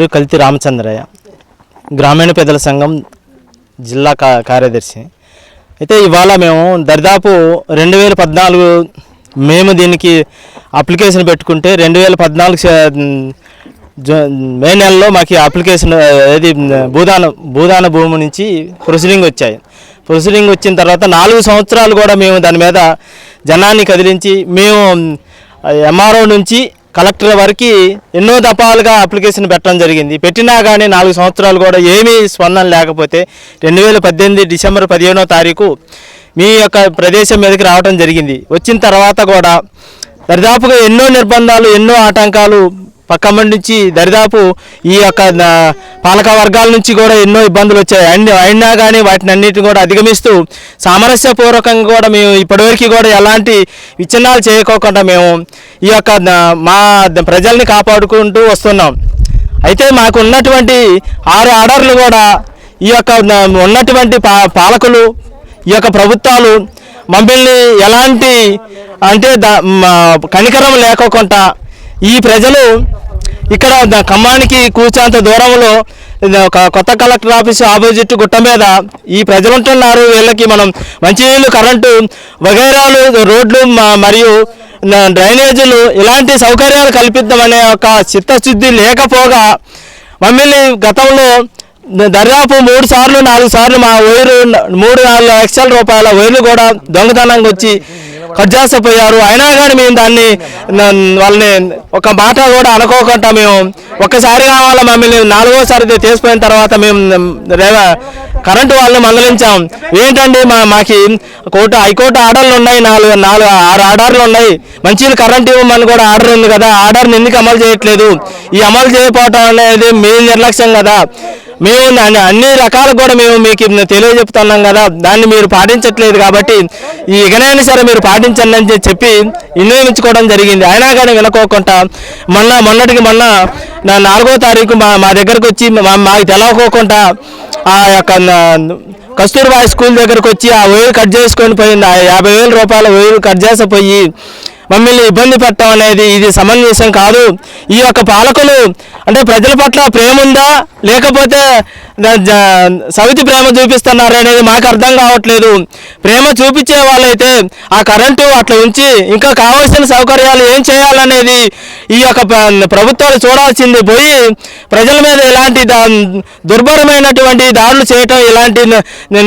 పేరు కల్తి రామచంద్రయ్య గ్రామీణ పెద్దల సంఘం జిల్లా కా కార్యదర్శి. అయితే ఇవాళ మేము దరిదాపు రెండు వేల పద్నాలుగు మేము దీనికి అప్లికేషన్ పెట్టుకుంటే రెండు వేల పద్నాలుగు మే నెలలో మాకు అప్లికేషన్ ఏది భూదాన భూదాన భూమి నుంచి ప్రొసీడింగ్ వచ్చాయి. ప్రొసీడింగ్ వచ్చిన తర్వాత నాలుగు సంవత్సరాలు కూడా మేము దాని మీద జనాన్ని కదిలించి మేము ఎంఆర్ఓ నుంచి కలెక్టర్ వరకు ఎన్నో దఫాలుగా అప్లికేషన్ పెట్టడం జరిగింది. పెట్టినా కానీ నాలుగు సంవత్సరాలు కూడా ఏమీ స్పందన లేకపోతే రెండు వేల పద్దెనిమిది డిసెంబర్ పదిహేనో తారీఖు మీ యొక్క ప్రదేశం మీదకి రావడం జరిగింది. వచ్చిన తర్వాత కూడా దరిదాపుగా ఎన్నో నిర్బంధాలు ఎన్నో ఆటంకాలు పక్కన నుంచి దరిదాపు ఈ యొక్క పాలక వర్గాల నుంచి కూడా ఎన్నో ఇబ్బందులు వచ్చాయి. అన్ని అయినా కానీ వాటిని అన్నిటిని కూడా అధిగమిస్తూ సామరస్యపూర్వకంగా కూడా మేము ఇప్పటివరకు కూడా ఎలాంటి విచ్ఛిన్నాలు చేయకోకుండా మేము ఈ యొక్క మా ప్రజల్ని కాపాడుకుంటూ వస్తున్నాం. అయితే మాకు ఉన్నటువంటి ఆరు ఆర్డర్లు కూడా ఈ యొక్క ఉన్నటువంటి పా పాలకులు ఈ యొక్క ప్రభుత్వాలు మమ్మల్ని ఎలాంటి అంటే దా- కనికరం లేకోకుండా ఈ ప్రజలు ఇక్కడ ఖమ్మానికి కూర్చోంత దూరంలో ఒక కొత్త కలెక్టర్ ఆఫీస్ ఆపోజిట్ గుట్ట మీద ఈ ప్రజలు ఉంటున్నారు. వీళ్ళకి మనం మంచినీళ్ళు కరెంటు వగైరాలు రోడ్లు మరియు డ్రైనేజీలు ఇలాంటి సౌకర్యాలు కల్పిద్దామనే ఒక చిత్తశుద్ధి లేకపోగా మమ్మల్ని గతంలో దర్యాపు మూడు సార్లు నాలుగు సార్లు మా వైరు మూడు నాలుగు లక్షల రూపాయల వైర్లు కూడా దొంగతనంగా వచ్చి కట్ చేసిపోయారు. అయినా కానీ మేము దాన్ని వాళ్ళని ఒక మాట కూడా అనుకోకుండా మేము ఒక్కసారి కావాలా మమ్మల్ని నాలుగోసారి తీసిపోయిన తర్వాత మేము రేవా కరెంటు వాళ్ళని మందలించాం. ఏంటండి మా మాకి కోర్టు హైకోర్టు ఆర్డర్లు ఉన్నాయి. నాలుగు నాలుగు ఆరు ఆర్డర్లు ఉన్నాయి. మంచి కరెంట్ ఇవ్వమని కూడా ఆర్డర్ ఉంది కదా. ఆర్డర్ని ఎందుకు అమలు చేయట్లేదు? ఈ అమలు చేయకపోవటం అనేది మీ నిర్లక్ష్యం కదా. మేము దాన్ని అన్ని రకాలు కూడా మేము మీకు తెలియజెప్తున్నాం కదా. దాన్ని మీరు పాటించట్లేదు కాబట్టి ఈ ఇకనైనా సరే మీరు పాటించండి అని చెప్పి వినియోగించుకోవడం జరిగింది. అయినా కానీ వినుకోకుండా మొన్న మొన్నటికి మొన్న నా నాలుగో తారీఖు మా మా దగ్గరకు వచ్చి మాకు తెలవకోకుండా ఆ యొక్క కస్తూర్బాయ్ స్కూల్ దగ్గరకు వచ్చి ఆ వైర్ కట్ చేసుకొని పోయింది. ఆ యాభై వేల రూపాయల వైర్ కట్ చేసిపోయి మమ్మల్ని ఇబ్బంది పెట్టడం అనేది ఇది సమంజసం కాదు. ఈ యొక్క పాలకులు అంటే ప్రజల పట్ల ప్రేమ ఉందా? లేకపోతే సవితి ప్రేమ చూపిస్తున్నారు అనేది మాకు అర్థం కావట్లేదు. ప్రేమ చూపించే వాళ్ళైతే ఆ కరెంటు అట్లా ఉంచి ఇంకా కావాల్సిన సౌకర్యాలు ఏం చేయాలనేది ఈ యొక్క ప్రభుత్వాలు చూడాల్సింది. పోయి ప్రజల మీద ఇలాంటి దుర్భరమైనటువంటి దాడులు చేయటం ఇలాంటి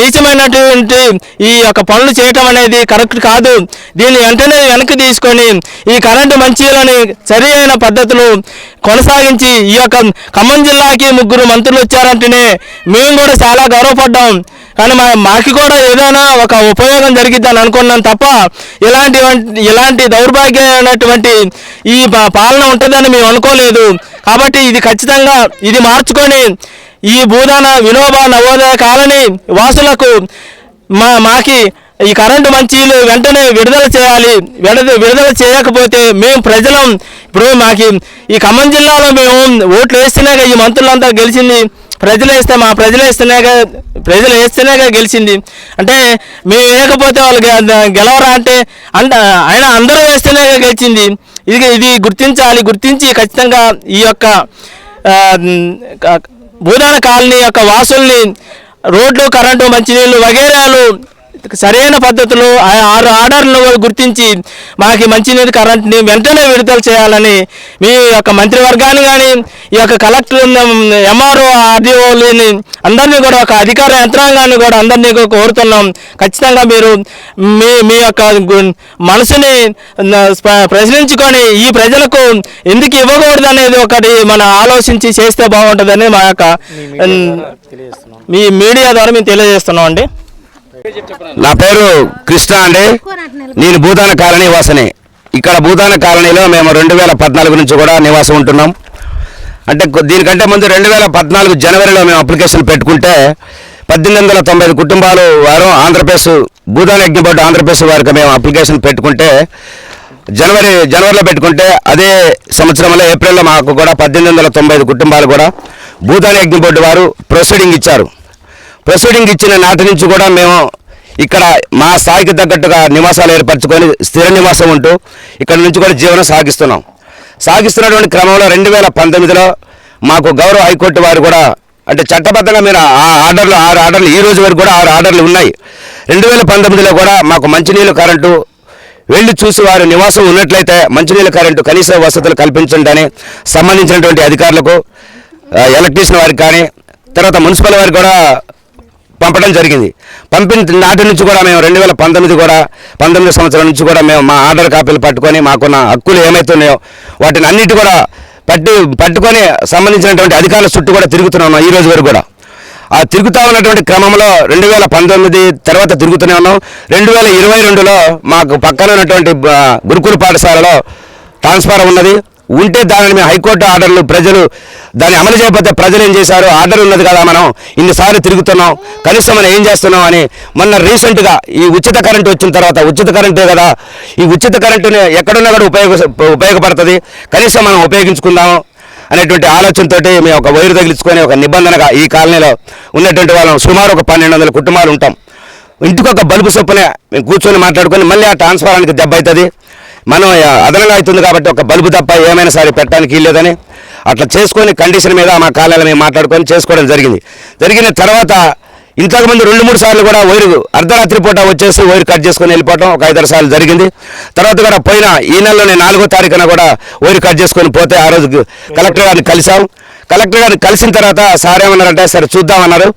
నీచమైనటువంటి ఈ యొక్క పనులు చేయటం అనేది కరెక్ట్ కాదు. దీన్ని వెంటనే వెనక్కి తీసుకొని ఈ కరెంటు మంచీలని సరి అయిన పద్ధతులు కొనసాగించి ఈ యొక్క ఖమ్మం జిల్లాకి ముగ్గురు మంత్రులు వచ్చారంటేనే మేము కూడా చాలా గర్వపడ్డాం. కానీ మా మాకు కూడా ఏదైనా ఒక ఉపయోగం జరిగిద్దని అనుకున్నాం తప్ప ఇలాంటి ఇలాంటి దౌర్భాగ్యమైనటువంటి ఈ పాలన ఉంటుందని మేము అనుకోలేదు. కాబట్టి ఇది ఖచ్చితంగా ఇది మార్చుకొని ఈ భూదాన వినోబా నవోదయ కాలనీ వాసులకు మా మాకి ఈ కరెంటు మంచీలు వెంటనే విడుదల చేయాలి. విడుదల విడుదల చేయకపోతే మేము ప్రజలం. ఇప్పుడు మాకి ఈ ఖమ్మం జిల్లాలో మేము ఓట్లు వేస్తేనేగా ఈ మంత్రులంతా గెలిచింది. ప్రజలు వేస్తే మా ప్రజలు వేస్తేనేగా ప్రజలు వేస్తేనేగా గెలిచింది. అంటే మేము వేయకపోతే వాళ్ళు గెలవరా అంటే అంట ఆయన అందరూ వేస్తేనేగా గెలిచింది. ఇది ఇది గుర్తించాలి గుర్తించి ఖచ్చితంగా ఈ యొక్క భూదాన కాలనీ యొక్క వాసుల్ని రోడ్లు కరెంటు మంచినీళ్ళు వగేరాలు సరైన పద్ధతిలో ఆ ఆరు ఆర్డర్లను గుర్తించి మాకు మంచినీరు కరెంట్ని వెంటనే విడుదల చేయాలని మీ యొక్క మంత్రివర్గాన్ని కానీ ఈ యొక్క కలెక్టర్ ఎంఆర్ఓ ఆర్డీఓని అందరినీ కూడా ఒక అధికార యంత్రాంగాన్ని కూడా అందరినీ కోరుతున్నాం. ఖచ్చితంగా మీరు మీ మీ యొక్క మనసుని ప్రశ్నించుకొని ఈ ప్రజలకు ఎందుకు ఇవ్వకూడదు అనేది ఒకటి మనం ఆలోచించి చేస్తే బాగుంటుందని మా యొక్క మీ మీడియా ద్వారా మేము తెలియజేస్తున్నాం అండి నా పేరు కృష్ణ అండి. నేను భూదాన కాలనీ వాసనే ఇక్కడ భూదాన కాలనీలో మేము రెండు వేల పద్నాలుగు నుంచి కూడా నివాసం ఉంటున్నాం. అంటే దీనికంటే ముందు రెండు వేల పద్నాలుగు జనవరిలో మేము అప్లికేషన్ పెట్టుకుంటే పద్దెనిమిది వందల తొంభై ఐదు కుటుంబాలు వారు ఆంధ్రప్రదేశ్ భూదాన యజ్ఞ బోర్డు ఆంధ్రప్రదేశ్ వారికి మేము అప్లికేషన్ పెట్టుకుంటే జనవరి జనవరిలో పెట్టుకుంటే అదే సంవత్సరంలో ఏప్రిల్లో మాకు కూడా పద్దెనిమిది వందల తొంభై ఐదు కుటుంబాలు కూడా భూదాన యజ్ఞ బోర్డు వారు ప్రొసీడింగ్ ఇచ్చారు. ప్రొసీడింగ్ ఇచ్చిన నాటి నుంచి కూడా మేము ఇక్కడ మా స్థాయికి తగ్గట్టుగా నివాసాలు ఏర్పరచుకొని స్థిర నివాసం ఉంటూ ఇక్కడ నుంచి కూడా జీవనం సాగిస్తున్నాం. సాగిస్తున్నటువంటి క్రమంలో రెండు వేల పంతొమ్మిదిలో మాకు గౌరవ హైకోర్టు వారు కూడా అంటే చట్టబద్ధంగా మీరు ఆ ఆర్డర్లు ఆరు ఆర్డర్లు ఈ రోజు వరకు కూడా ఆరు ఆర్డర్లు ఉన్నాయి. రెండు వేల పంతొమ్మిదిలో కూడా మాకు మంచినీళ్ళు కరెంటు వెళ్ళి చూసి వారు నివాసం ఉన్నట్లయితే మంచినీళ్ళ కరెంటు కనీస వసతులు కల్పించండి అని సంబంధించినటువంటి అధికారులకు ఎలక్ట్రీషియన్ వారికి కానీ తర్వాత మున్సిపల్ వారికి కూడా పంపడం జరిగింది. పంపిన నాటి నుంచి కూడా మేము రెండు వేల పంతొమ్మిది కూడా పంతొమ్మిది సంవత్సరం నుంచి కూడా మేము మా ఆర్డర్ కాపీలు పట్టుకొని మాకున్న హక్కులు ఏమైతున్నాయో వాటిని అన్నిటి కూడా పట్టి పట్టుకొని సంబంధించినటువంటి అధికారుల చుట్టూ కూడా తిరుగుతున్నాం ఈ రోజు వరకు కూడా. ఆ తిరుగుతూ ఉన్నటువంటి క్రమంలో రెండు వేల పంతొమ్మిది తర్వాత తిరుగుతూనే ఉన్నాం. రెండు వేల ఇరవై రెండులో మాకు పక్కన ఉన్నటువంటి గురుకుల పాఠశాలలో ట్రాన్స్ఫారం ఉన్నది. ఉంటే దానిని మేము హైకోర్టు ఆర్డర్లు ప్రజలు దాన్ని అమలు చేయకపోతే ప్రజలు ఏం చేశారు? ఆర్డర్ ఉన్నది కదా మనం. ఇన్నిసార్లు తిరుగుతున్నాం. కనీసం మనం ఏం చేస్తున్నాం అని మొన్న రీసెంట్గా ఈ ఉచిత కరెంటు వచ్చిన తర్వాత ఉచిత కరెంటే కదా ఈ ఉచిత కరెంటుని ఎక్కడున్నా కూడా ఉపయోగ ఉపయోగపడుతుంది. కనీసం మనం ఉపయోగించుకుందాము అనేటువంటి ఆలోచనతోటి మేము ఒక వైరు తగిలించుకొని ఒక నిబంధనగా ఈ కాలనీలో ఉన్నటువంటి వాళ్ళం సుమారు ఒక పన్నెండు వందల కుటుంబాలు ఉంటాం. ఇంటికొక బల్బు చొప్పునే మేము కూర్చొని మాట్లాడుకొని మళ్ళీ ఆ ట్రాన్స్ఫారానికి దెబ్బ అవుతుంది మనం అదనంగా అవుతుంది కాబట్టి ఒక బల్బు తప్ప ఏమైనా సరే పెట్టడానికి లేదని అట్లా చేసుకొని కండిషన్ మీద మా కాలనీలో మేము మాట్లాడుకొని చేసుకోవడం జరిగింది. జరిగిన తర్వాత ఇంతకుముందు రెండు మూడు సార్లు కూడా వైరు అర్ధరాత్రి పూట వచ్చేసి వైరు కట్ చేసుకొని వెళ్ళిపోవడం ఒక ఐదారు సార్లు జరిగింది. తర్వాత కూడా పోయిన ఈ నెలలోనే నాలుగో తారీఖున కూడా వైరు కట్ చేసుకొని పోతే ఆ రోజు కలెక్టర్ గారిని కలిసాం కలెక్టర్ గారిని కలిసిన తర్వాత సార్ ఏమన్నారంటే సరే చూద్దామన్నారు.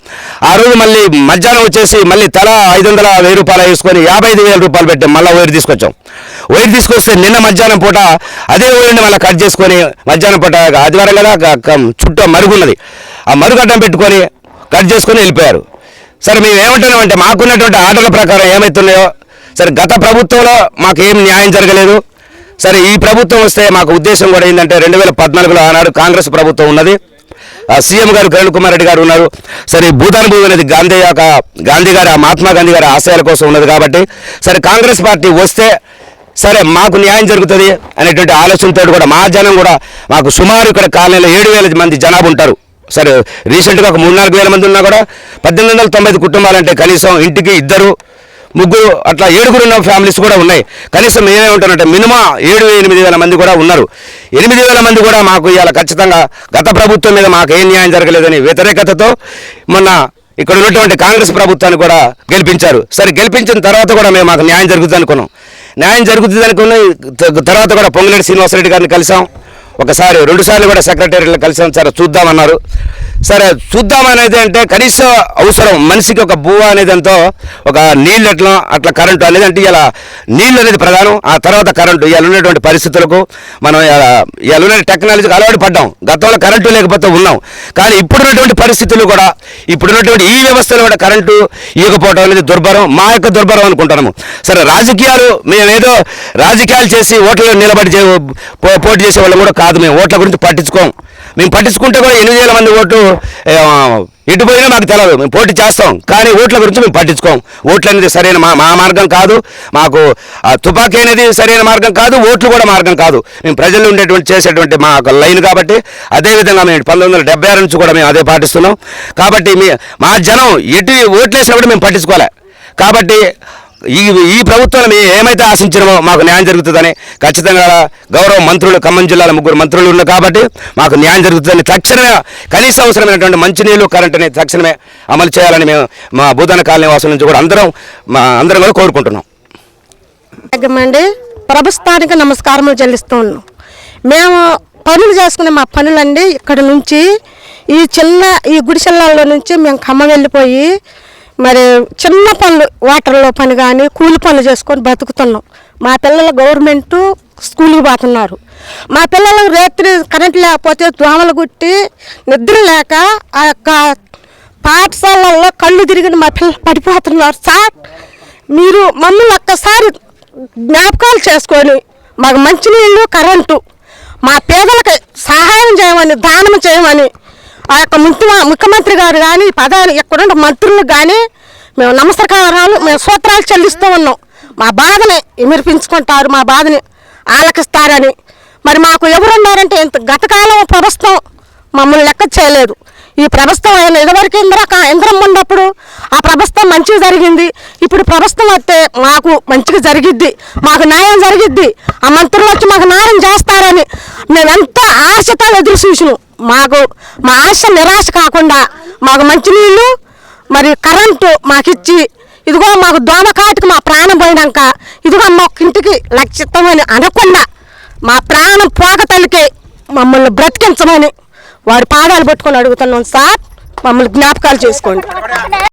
ఆ రోజు మళ్ళీ మధ్యాహ్నం వచ్చేసి మళ్ళీ తల ఐదు వందల వెయ్యి రూపాయలు వేసుకొని యాభై ఐదు వేల రూపాయలు పెట్టి మళ్ళీ వైరు తీసుకొచ్చాం. వైర్ తీసుకొస్తే నిన్న మధ్యాహ్నం పూట అదే వైర్ని మళ్ళీ కట్ చేసుకొని మధ్యాహ్నం పూట ఆదివారం కదా చుట్టూ మరుగున్నది ఆ మరుగడ్డం పెట్టుకొని కట్ చేసుకొని వెళ్ళిపోయారు. సరే మేము ఏమంటున్నామంటే మాకున్నటువంటి ఆర్డర్ల ప్రకారం ఏమవుతున్నాయో సరే గత ప్రభుత్వంలో మాకు ఏం న్యాయం జరగలేదు సరే ఈ ప్రభుత్వం వస్తే మాకు ఉద్దేశం కూడా ఏంటంటే రెండు వేల పద్నాలుగులో ఆనాడు కాంగ్రెస్ ప్రభుత్వం ఉన్నది. సీఎం గారు కిరణ్ కుమార్ రెడ్డి గారు ఉన్నారు. సరే భూతానుభూమి అనేది గాంధీ యొక్క గాంధీ గారి మహాత్మా గాంధీ గారి ఆశయాల కోసం ఉన్నది కాబట్టి సరే కాంగ్రెస్ పార్టీ వస్తే సరే మాకు న్యాయం జరుగుతుంది అనేటువంటి ఆలోచనతో కూడా మా జనం కూడా మాకు సుమారు ఇక్కడ కాలనీలో ఏడు వేల మంది జనాభా ఉంటారు. సరే రీసెంట్గా ఒక మూడు నాలుగు వేల మంది ఉన్నా కూడా పద్దెనిమిది వందల తొంభై కుటుంబాలు అంటే కనీసం ఇంటికి ఇద్దరు ముగ్గురు అట్లా ఏడుగురు ఉన్న ఫ్యామిలీస్ కూడా ఉన్నాయి. కనీసం మేమే ఉంటానంటే మినిమం ఏడు ఎనిమిది వేల మంది కూడా ఉన్నారు. ఎనిమిది వేల మంది కూడా మాకు ఇవాళ ఖచ్చితంగా గత ప్రభుత్వం మీద మాకు ఏం న్యాయం జరగలేదని వ్యతిరేకతతో మొన్న ఇక్కడ ఉన్నటువంటి కాంగ్రెస్ ప్రభుత్వాన్ని కూడా గెలిపించారు. సరే గెలిపించిన తర్వాత కూడా మేము మాకు న్యాయం జరుగుతుంది అనుకున్నాం. న్యాయం జరుగుతుంది అనుకున్న తర్వాత కూడా పొంగులేటి శ్రీనివాసరెడ్డి గారిని కలిసాం. ఒకసారి రెండుసార్లు కూడా సెక్రటరీలో కలిసాం. సరే చూద్దామన్నారు. సరే చూద్దాం అనేది అంటే కనీసం అవసరం. మనిషికి ఒక భూ అనేది ఎంతో ఒక నీళ్ళు ఎట్లా అట్లా కరెంటు అనేది అంటే ఇలా నీళ్ళు అనేది ప్రధానం. ఆ తర్వాత కరెంటు ఇలా ఉన్నటువంటి పరిస్థితులకు మనం ఇలా ఉన్న టెక్నాలజీకి అలవాటు పడ్డాం. గతంలో కరెంటు లేకపోతే ఉన్నాం. కానీ ఇప్పుడున్నటువంటి పరిస్థితులు కూడా ఇప్పుడున్నటువంటి ఈ వ్యవస్థలో కూడా కరెంటు ఇవ్వకపోవడం అనేది దుర్భరం మా యొక్క దుర్భరం అనుకుంటున్నాము. సరే రాజకీయాలు మేమేదో రాజకీయాలు చేసి ఓట్లలో నిలబడి చే- పో- పోటీ చేసే వాళ్ళం కూడా కాదు మేము. ఓట్ల గురించి పట్టించుకోం. మేము పట్టించుకుంటే కూడా ఎనిమిది వేల మంది ఓటు ఇటు పోయినా మాకు తెలియదు మేము పోటీ చేస్తాం. కానీ ఓట్ల గురించి మేము పట్టించుకోం. ఓట్లు అనేది సరైన మా మా మార్గం కాదు. మాకు తుపాకీ అనేది సరైన మార్గం కాదు. ఓట్లు కూడా మార్గం కాదు. మేము ప్రజలు ఉండేటువంటి చేసేటువంటి మా లైన్ కాబట్టి అదేవిధంగా మేము పంతొమ్మిది వందల డెబ్బై ఆరు నుంచి కూడా మేము అదే పాటిస్తున్నాం. కాబట్టి మీ మా జనం ఎటు ఓట్లు వేసినప్పుడు మేము పట్టించుకోలే. కాబట్టి ఈ ఈ ప్రభుత్వం మేము ఏమైతే ఆశించినామో మాకు న్యాయం జరుగుతుందని ఖచ్చితంగా గౌరవ మంత్రులు ఖమ్మం జిల్లాలో ముగ్గురు మంత్రులు ఉన్నారు కాబట్టి మాకు న్యాయం జరుగుతుందని తక్షణమే కనీస అవసరమైనటువంటి మంచినీళ్ళు కరెంటుని తక్షణమే అమలు చేయాలని మేము మా భూదాన కాలనీ వాసుల నుంచి కూడా అందరం మా అందరం కూడా కోరుకుంటున్నాం. అండి ప్రభుత్వానికి నమస్కారములు చెల్లిస్తూ ఉన్నాం మేము పనులు చేసుకునే మా పనులండి. ఇక్కడ నుంచి ఈ చిన్న ఈ గుడిసెల్లాల్లో నుంచి మేము ఖమ్మం వెళ్ళిపోయి మరి చిన్న పనులు వాటర్లో పని కానీ కూలి పనులు చేసుకొని బతుకుతున్నాం. మా పిల్లలు గవర్నమెంట్ స్కూల్కి పోతున్నారు. మా పిల్లలు రాత్రి కరెంట్ లేకపోతే దోమలు గుట్టి నిద్ర లేక ఆ యొక్క పాఠశాలల్లో కళ్ళు తిరిగిన మా పిల్లలు పడిపోతున్నారు. సార్ మీరు మమ్మల్ని ఒక్కసారి జ్ఞాపకాలు చేసుకొని మాకు మంచినీళ్ళు కరెంటు మా పేదలకు సహాయం చేయమని దానం చేయమని ఆ యొక్క ముఖ్య ముఖ్యమంత్రి గారు కానీ పదాలు ఎక్కడున్న మంత్రులకు కానీ మేము నమస్కారాలు మేము సూత్రాలు చెల్లిస్తూ ఉన్నాం. మా బాధని విమర్పించుకుంటారు మా బాధని ఆలకిస్తారని. మరి మాకు ఎవరున్నారంటే ఇంత గతకాలం ప్రభుత్వం మమ్మల్ని లెక్క చేయలేదు. ఈ ప్రభుత్వం ఆయన ఇదివరకు ఇంద్ర ఇంద్రం ఉన్నప్పుడు ఆ ప్రభుత్వం మంచిగా జరిగింది. ఇప్పుడు ప్రభుత్వం వస్తే మాకు మంచిగా జరిగిద్ది. మాకు న్యాయం జరిగిద్ది. ఆ మంత్రులు వచ్చి మాకు న్యాయం చేస్తారని మేమెంతో ఆశతో ఎదురు చూసినాం. మాకు మా ఆశ నిరాశ కాకుండా మాకు మంచినీళ్ళు మరి కరెంటు మాకిచ్చి ఇదిగో మాకు దోమకాటికి మా ప్రాణం పోయినాక ఇదిగో మా ఇంటికి లక్షితమని అనకుండా మా ప్రాణం పోక తల్లికి మమ్మల్ని బ్రతికించమని వారి పాదాలు పట్టుకొని అడుగుతున్నాం సార్ మమ్మల్ని జ్ఞాపకాలు చేసుకోండి.